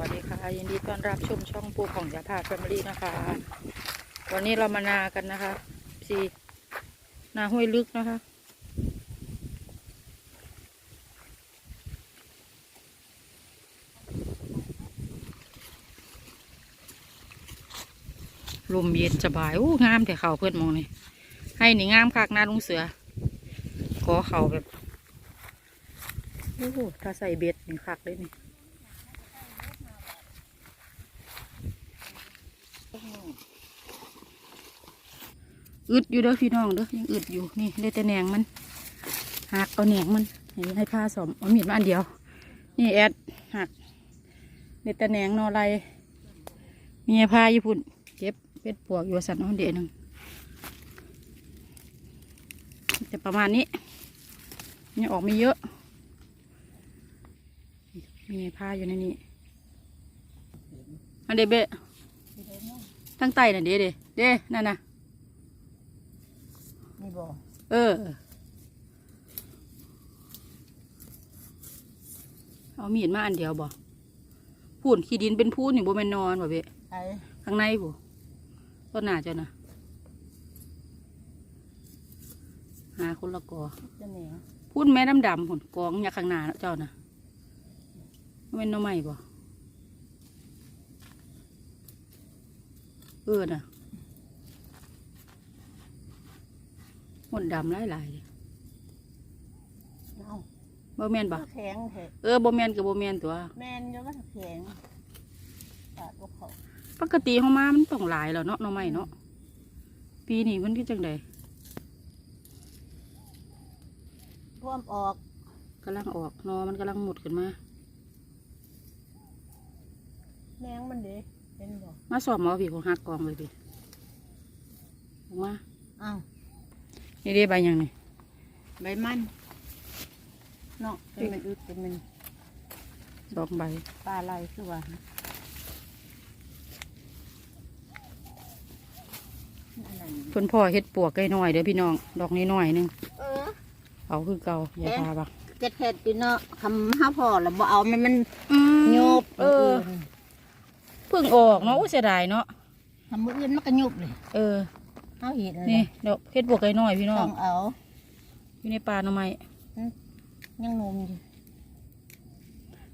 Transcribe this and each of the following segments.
วัสดีค่ะ ยินดีต้อนรับชมช่องปูของยาพาแฟมิลี่นะคะ วันนี้เรามานากันนะคะสีนาห้วยลึกนะคะ ลมเย็นสบายโอ้งามแต่เขาเพื่อนมองนี่ให้หนีงามคักหน้าลุงเสือ ขอเขาแบบโอ้ถ้าใส่เบ็ดนี่คักเลยนี่ อึดอยู่เด้อพี่น้องเด้อยังอึดอยู่นี่ได้แต่แหนงมันหักเอาแหนงมันให้ผ้าสอมเอามีดมาอันเดียว นี่แอดหักได้แต่แหนงนอไรมีผ้าญี่ปุ่นเก็บเป็ดปวกอยู่สันน้องเดียวหนึ่งแต่ประมาณนี้ยังออกไม่เยอะ มีผ้าอยู่ในนี้อันเดเบะทั้งไตน่ะเด้เด้เด้นั่นน่ะนี่บ่ เออ เอามีดมาอันเดียวบ่พูนขี้ดินเป็นพูนนี่บ่แม่นนอนบ่เบะไอ้ข้างในบ่ต้นหน้าเจ้านะหาคนละกอเจะเหนียวพูนแม่ดำดำผนกองอยากข้างหน้าเจ้านะบ่แม่นหน้อใหม่บ่เออน่ะ หมดดำหลายๆเลยเอาบ่แม่นบ่แข็งเถอะเออบ่แม่นกับบ่แม่นตัว แม่นจะว่าแข็งปาดบ่เขาปกติของมามันต้องหลายแล้วเนาะหน้อใหม่เนาะปีนี้มันคือจังไดท่วมออกกำลังออกหนอมันกำลังหมดขึ้นมาแมงมันเด้เป็นบ่มาสอบหมอพี่ของหักกองเลยพี่ออกมาอ้าว นี่เด้ใบหยังนี่ใบมันเนาะเป็นมันอึดเป็นมันสองใบปลาไหลคือว่าอันนั้นเพิ่นพ่อเฮ็ดปวกไก่น้อยเด้อพี่น้อง ดอกน้อยๆหนึงเออเอาคือเก่าอย่าพาบักเจ็ดเห็ดอยู่เนาะคำห้าพอแล้วบ่เอามันมันโยบเออเพิ่งออกเนาะอู้เสียดายเนาะทำมืออื่นมันก็โยบเลย เออ เอาเห็ดเลยนี่ดอกเฮ็ดปวกไก่น้อยพี่น้อต้งองเอาอยู่ในป่าหน่อไม้ยังนมอยู่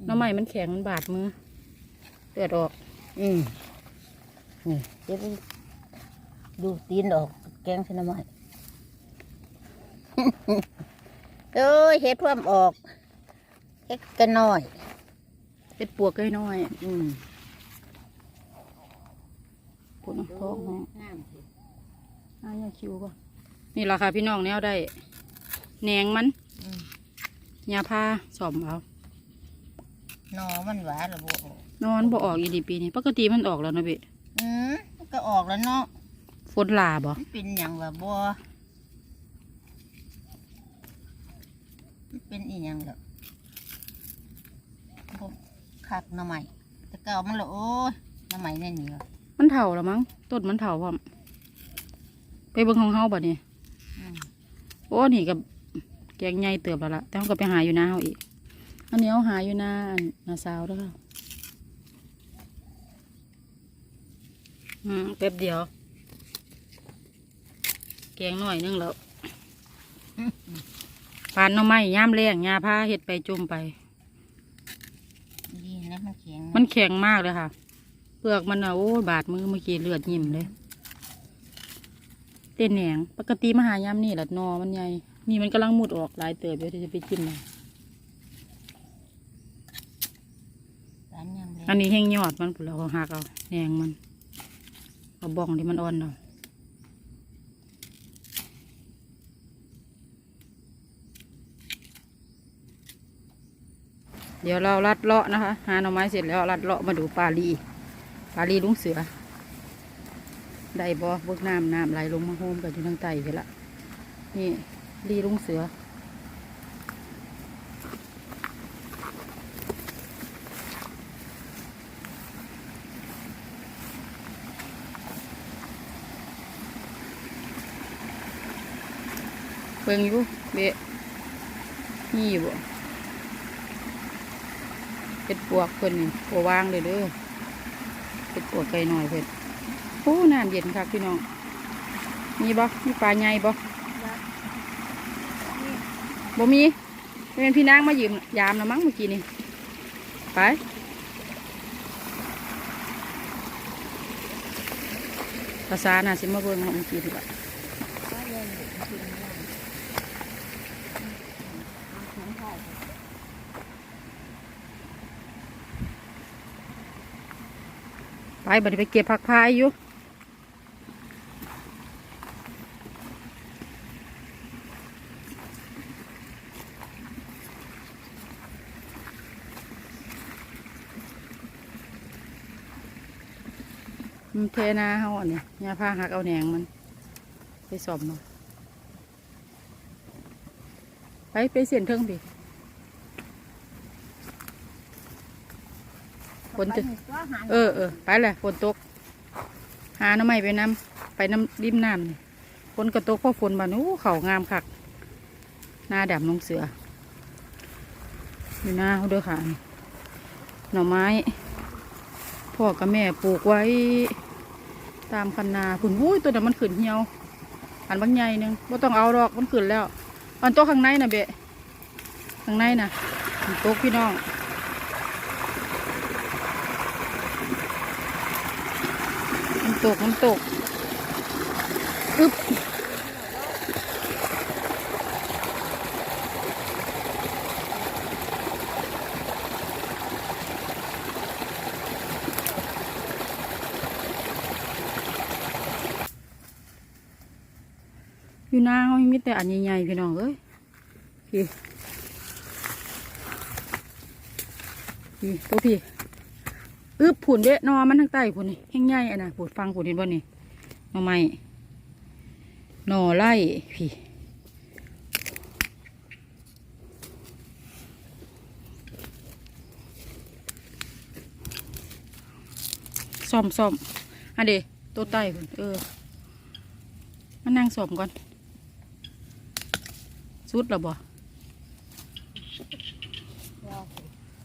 หน่อไม้มันแข็งมันบาดมือเลือดออก อืมนี่เดี๋ยวไปดูตีนออกแกงชนะไม้ เอ้ยเห็ดพ่วมออกเห็ดกันน้อย เฮ็ดปวกไก่น้อยอืมพุ่นเอาท้องแห้งงามสิอะอย่าคิวก่อนนี่แหละค่ะพี่น้องแนวได้แหนงมันอืมยาพาสอมเอาหนอมันหวานระบบนอนบ่ออกอีดีปีนี้ปกติมันออกแล้วนะเบะอืมมันก็ออกแล้วเนาะฝนลาบ่มันเป็นอย่างว่าบัวมันเป็นอีหยังเหรอบ่คักหน่อไม้แต่เก่ามันละโอ้ยหน่อไม้แน่นี่เหรอมันเถ่าแล้วมั้งต้นมันเถ่าพร้อม ไปเบิ่งของเฮาบัดนี้อืมโอ้นี่กับแกงใหญ่เติบแล้วล่ะแต่เฮาก็ไปหาอยู่นาเฮาอีกอันนี้เอาหาอยู่นาอันนาสาวเด้อค่ะอืมแป๊บเดียว แกงหน่อยนึงแล้วปานหน่อไม้ย่ามแรงยาพาเฮ็ดไปจุ่มไปดีนะมันแข็งมันแข็งมากเลยค่ะ เปลือกมันอะโอ้ยบาดมือเมื่อกี้เลือดยิ้มเลย เต้นแหนงปกติมาหายามนี่แหละนอมันใหญ่นี่มันกำลังมุดออกหลายเติบเดี๋ยวจะไปจิ้มเลยร้านยำเลยอันนี้แห้งยอดมันผุเราหักเอาแหนงมันเอาบ้องที่มันอ่อนเอาเดี๋ยวเราลัดเลาะนะคะ หาหน่อไม้เสร็จแล้วลัดเลาะมาดูปลาลีปลาลีลุงเสือ ได้บ่เบิกน้ำน้ำไหลลงมาโฮมกันอยู่ทางใต้ไปละนี่ลีลุงเสือ เบิ่งอยู่เบะนี่อยู่บ่เห็ดปวกเพิ่นนี่ปัววางเลยเด้อเห็ดปวกไก่หน่อยเพิ่น โอ้น้ำเย็นครับพี่น้อง มีบ่มีปลาใหญ่บ่บ่มีเป็นพี่นางมายืมยามแล้วมั้งเมื่อกี้นี่ ไป ภาษาน่ะสิมาเบิ่งเอาเมื่อกี้ดีกว่าไปบัดนี้ไปเก็บผักพายอยู่ มันเทนาเขาอันนี้ยาผ้าหักเอาแหนงมัน ไปสอบมาไปไปเสียนเทิงดิฝนจะเออเออไปเลยฝนตก หาหน้ำไม้ไปน้ำไปน้ำริมน้ำนี่ฝนก็ตกเพราะฝนบานอู้เขางามคักหน้าดำลงเสืออยู่หน้าเขาเด้อค่ะนี่หน่อไม้ พ่อกับแม่ปลูกไว้ ตามคันนาผุนวุ้ยตัวนั้นมันขืนเหี่ยวอันบางใหญ่นึงว่าต้องเอาดอกมันขืนแล้ว อันโตข้างในนะเบะข้างในนะโต๊ะพี่น้องน้ำตกน้ำตกอึ๊บ หน้าเขามีแต่อันใหญ่ๆพี่น้องเอ้ยพี่พี่ตัวพี่อึบผุนเดะนอมันทางใต้ผุนนี่แห้งใหญ่อะนะผุดฟังผุนเห็นบ่นี่หนอไม้หนอไล่พี่ซ่อมซ่อมอันเดตัวใต้ผุนเออมานั่งซ่อมก่อน สุดแล้วบ่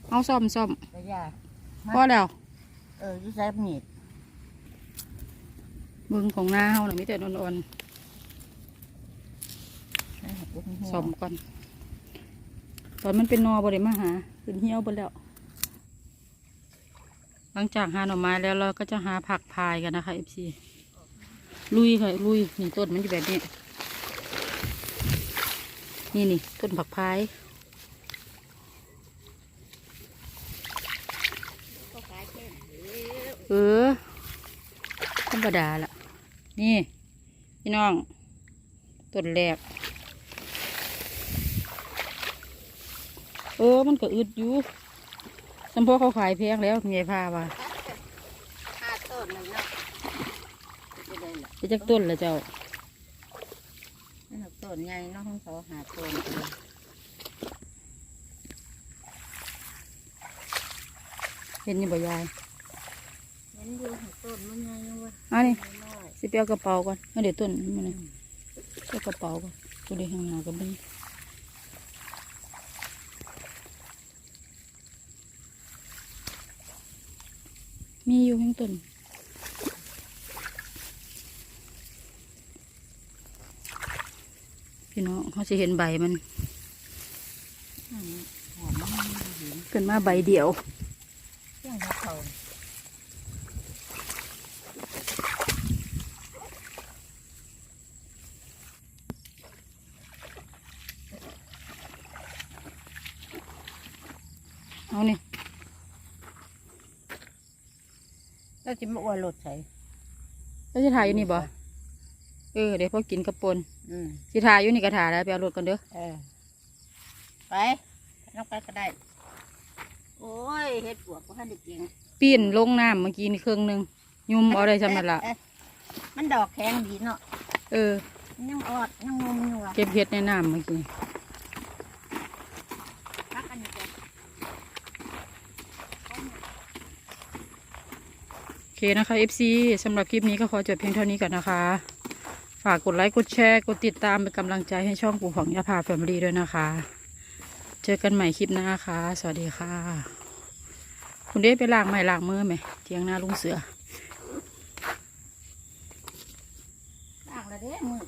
เอาซ่อมซ่อมระยะพอแล้วเอออยุ่ใส่มีดเบึงของหน้าเฮาน่ะมีแต่นอนนะครับลูกหัวๆซ่อมก่อน ตอนมันเป็นนอบ่ได้มาหาขึ้นเหี่ยวไปแล้ว หลังจากหาหน่อไม้แล้วเราก็จะหาผักพายกันนะคะ FC ลุยค่ะลุยนี่ต้นมันอยู่แบบนี้ นี่นี่ต้นผักพายเออธรรมดาละนี่ พี่น้องต้นแรก เออ มันก็อึดอยู่สมพอเขาขายแพงแล้วเมียพาว่าห้าต้นเลยเนาะจะได้ละไปจักต้นละเจ้า นั่นนะต้นใหญ่เนาะของเขาหาต้นเห็นนี่บ่ยายเห็นอยู่หาต้นมันใหญ่ยังวะอันนี้น้อยสิเปียวกระเป๋าก่อนเอาเดี๋ยวต้นมันเลยเอากระเป๋าก่อนตัวเดียวข้างหน้าก็มีมีอยู่ข้างต้น พี่น้องเขาจะเห็นใบมันอันนี้หอมมันเห็นเกินมาใบเดียวเครื่องเขาเขาเอานี่แล้วจะมาอวดรถใส่แล้วจะถ่ายอยู่นี่บ่ เออเดี๋ยวพอกินกระปนอืมสิถ่ายอยู่นี่ก็ถ่ายแล้วไปเอารถกันเด้อเออ ไปลงไปก็ได้ โอ้ยเฮ็ดปวกก็ให้ได้กินปีนลงน้ำเมื่อกี้นี่ครึ่งหนึ่งยุ่มเอาได้จำนั่นละเอ๊ะมันดอกแข็งดีเนาะเออ มันยังออดยังงมอยู่อะเก็บเห็ดในน้ำเมื่อกี้พักอันนี้ก่อนโอเคนะคะ FC สำหรับคลิปนี้ก็ขอจบเพียงเท่านี้ก่อนนะคะ ฝากกดไลค์กดแชร์กดติดตามเป็นกำลังใจให้ช่องปู่ของยาพาแฟมิลี่ด้วยนะคะ เจอกันใหม่คลิปหน้าค่ะ สวัสดีค่ะ คุณเด้ไปล้างไม้ล้างมือไหมเทียงหน้าลุงเสือล้างแล้วเด้มือ